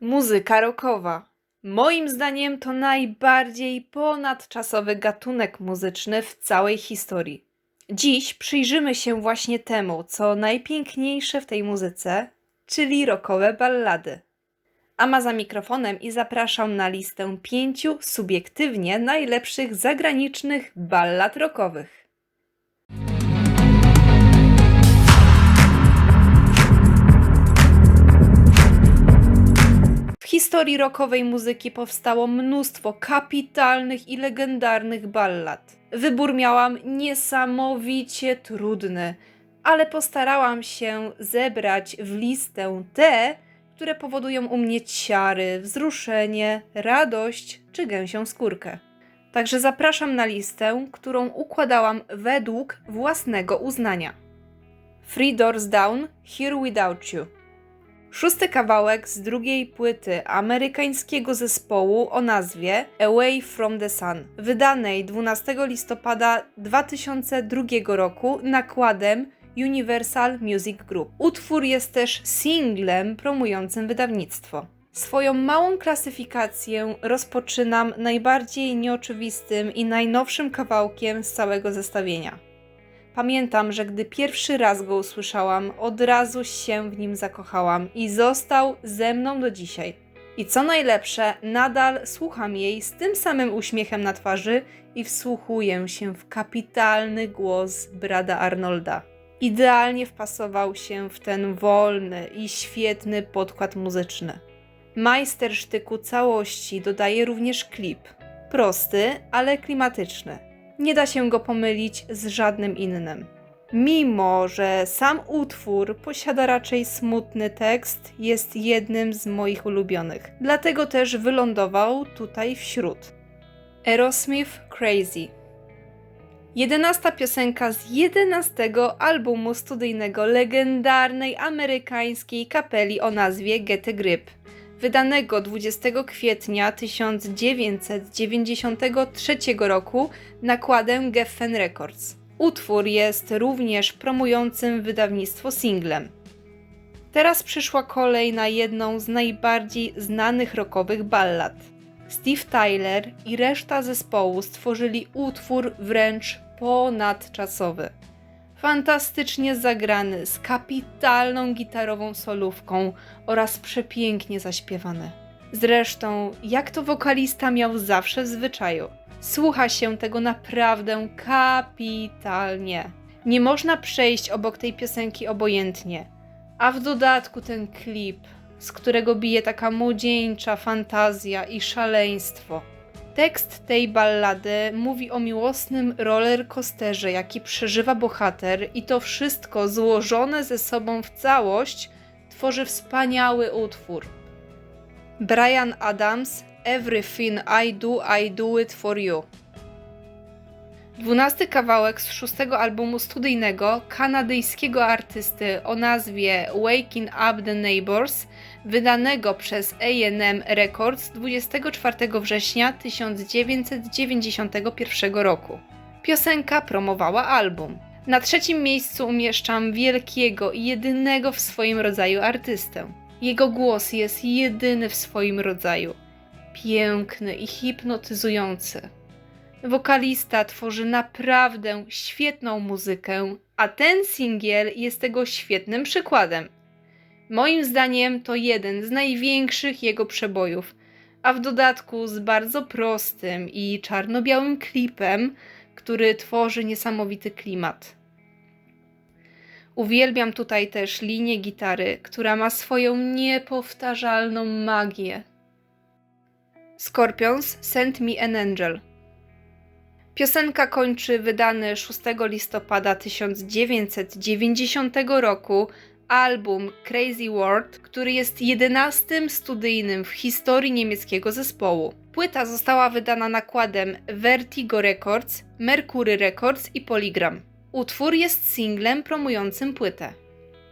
Muzyka rockowa. Moim zdaniem to najbardziej ponadczasowy gatunek muzyczny w całej historii. Dziś przyjrzymy się właśnie temu, co najpiękniejsze w tej muzyce, czyli rockowe ballady. Ama za mikrofonem i zapraszam na listę pięciu subiektywnie najlepszych zagranicznych ballad rockowych. Historii rockowej muzyki powstało mnóstwo kapitalnych i legendarnych ballad. Wybór miałam niesamowicie trudny, ale postarałam się zebrać w listę te, które powodują u mnie ciary, wzruszenie, radość czy gęsią skórkę. Także zapraszam na listę, którą układałam według własnego uznania. Three Doors Down, Here Without You. Szósty kawałek z drugiej płyty amerykańskiego zespołu o nazwie Away from the Sun, wydanej 12 listopada 2002 roku nakładem Universal Music Group. Utwór jest też singlem promującym wydawnictwo. Swoją małą klasyfikację rozpoczynam najbardziej nieoczywistym i najnowszym kawałkiem z całego zestawienia. Pamiętam, że gdy pierwszy raz go usłyszałam, od razu się w nim zakochałam i został ze mną do dzisiaj. I co najlepsze, nadal słucham jej z tym samym uśmiechem na twarzy i wsłuchuję się w kapitalny głos Brada Arnolda. Idealnie wpasował się w ten wolny i świetny podkład muzyczny. Majstersztyku całości dodaje również klip. Prosty, ale klimatyczny nie da się go pomylić z żadnym innym. Mimo, że sam utwór posiada raczej smutny tekst, jest jednym z moich ulubionych. Dlatego też wylądował tutaj wśród. Aerosmith Crazy. Jedenasta piosenka z jedenastego albumu studyjnego legendarnej amerykańskiej kapeli o nazwie Get a Grip wydanego 20 kwietnia 1993 roku nakładem Geffen Records. Utwór jest również promującym wydawnictwo singlem. Teraz przyszła kolej na jedną z najbardziej znanych rockowych ballad. Steve Tyler i reszta zespołu stworzyli utwór wręcz ponadczasowy fantastycznie zagrany, z kapitalną gitarową solówką oraz przepięknie zaśpiewany. Zresztą, jak to wokalista miał zawsze w zwyczaju, słucha się tego naprawdę kapitalnie. Nie można przejść obok tej piosenki obojętnie. A w dodatku ten klip, z którego bije taka młodzieńcza fantazja i szaleństwo. Tekst tej ballady mówi o miłosnym rollercoasterze, jaki przeżywa bohater, i to wszystko złożone ze sobą w całość tworzy wspaniały utwór. Brian Adams Everything I Do, I Do It For You. Dwunasty kawałek z szóstego albumu studyjnego kanadyjskiego artysty o nazwie Waking Up the Neighbors, wydanego przez AM Records 24 września 1991 roku. Piosenka promowała album. Na trzecim miejscu umieszczam wielkiego i jedynego w swoim rodzaju artystę. Jego głos jest jedyny w swoim rodzaju. Piękny i hipnotyzujący. Wokalista tworzy naprawdę świetną muzykę, a ten singiel jest tego świetnym przykładem. Moim zdaniem to jeden z największych jego przebojów, a w dodatku z bardzo prostym i czarno-białym klipem, który tworzy niesamowity klimat. Uwielbiam tutaj też linię gitary, która ma swoją niepowtarzalną magię. Scorpions Send Me an Angel Piosenka kończy wydany 6 listopada 1990 roku album Crazy World, który jest jedenastym studyjnym w historii niemieckiego zespołu. Płyta została wydana nakładem Vertigo Records, Mercury Records i Polygram. Utwór jest singlem promującym płytę.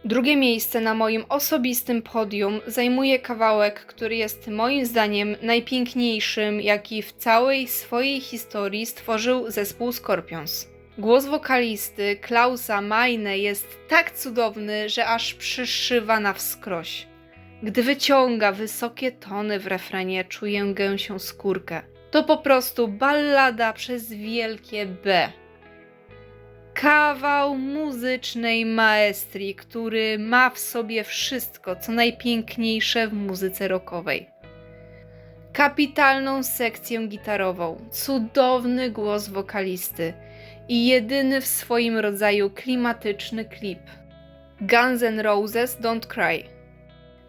Drugie miejsce na moim osobistym podium zajmuje kawałek, który jest moim zdaniem najpiękniejszym, jaki w całej swojej historii stworzył zespół Scorpions. Głos wokalisty Klausa Meine jest tak cudowny, że aż przyszywa na wskroś. Gdy wyciąga wysokie tony w refrenie, czuję gęsią skórkę. To po prostu ballada przez wielkie B. Kawał muzycznej maestrii, który ma w sobie wszystko, co najpiękniejsze w muzyce rockowej. Kapitalną sekcję gitarową, cudowny głos wokalisty i jedyny w swoim rodzaju klimatyczny klip. Guns N' Roses Don't Cry.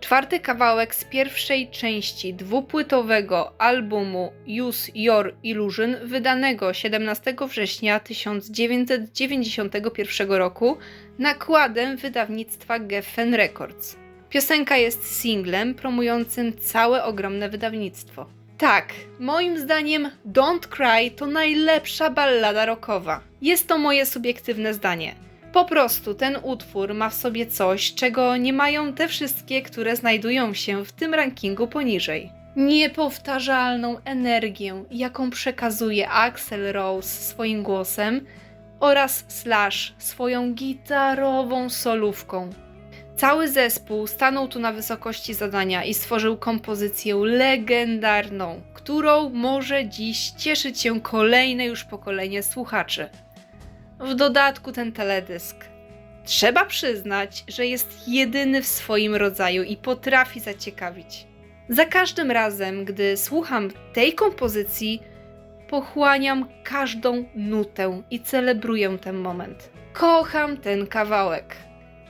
Czwarty kawałek z pierwszej części dwupłytowego albumu Use Your Illusion, wydanego 17 września 1991 roku nakładem wydawnictwa Geffen Records. Piosenka jest singlem promującym całe ogromne wydawnictwo. Tak, moim zdaniem Don't Cry to najlepsza ballada rockowa. Jest to moje subiektywne zdanie. Po prostu ten utwór ma w sobie coś, czego nie mają te wszystkie, które znajdują się w tym rankingu poniżej. Niepowtarzalną energię, jaką przekazuje Axel Rose swoim głosem oraz Slash swoją gitarową solówką. Cały zespół stanął tu na wysokości zadania i stworzył kompozycję legendarną, którą może dziś cieszyć się kolejne już pokolenie słuchaczy. W dodatku ten teledysk. Trzeba przyznać, że jest jedyny w swoim rodzaju i potrafi zaciekawić. Za każdym razem, gdy słucham tej kompozycji, pochłaniam każdą nutę i celebruję ten moment. Kocham ten kawałek.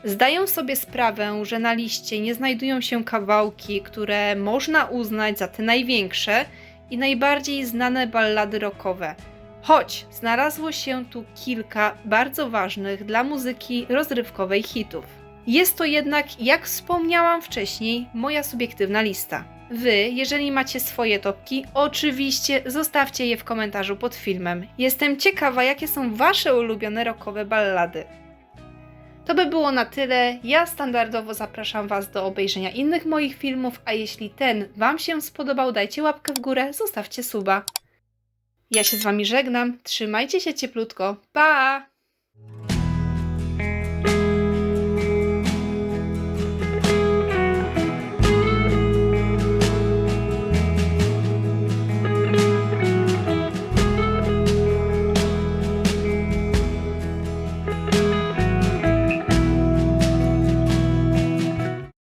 Zdaję sobie sprawę, że na liście nie znajdują się kawałki, które można uznać za te największe i najbardziej znane ballady rockowe. Choć znalazło się tu kilka bardzo ważnych dla muzyki rozrywkowej hitów. Jest to jednak, jak wspomniałam wcześniej, moja subiektywna lista. Wy, jeżeli macie swoje topki, oczywiście zostawcie je w komentarzu pod filmem. Jestem ciekawa, jakie są Wasze ulubione rockowe ballady. To by było na tyle. Ja standardowo zapraszam Was do obejrzenia innych moich filmów, a jeśli ten Wam się spodobał, dajcie łapkę w górę, zostawcie suba. Ja się z Wami żegnam, trzymajcie się cieplutko, pa!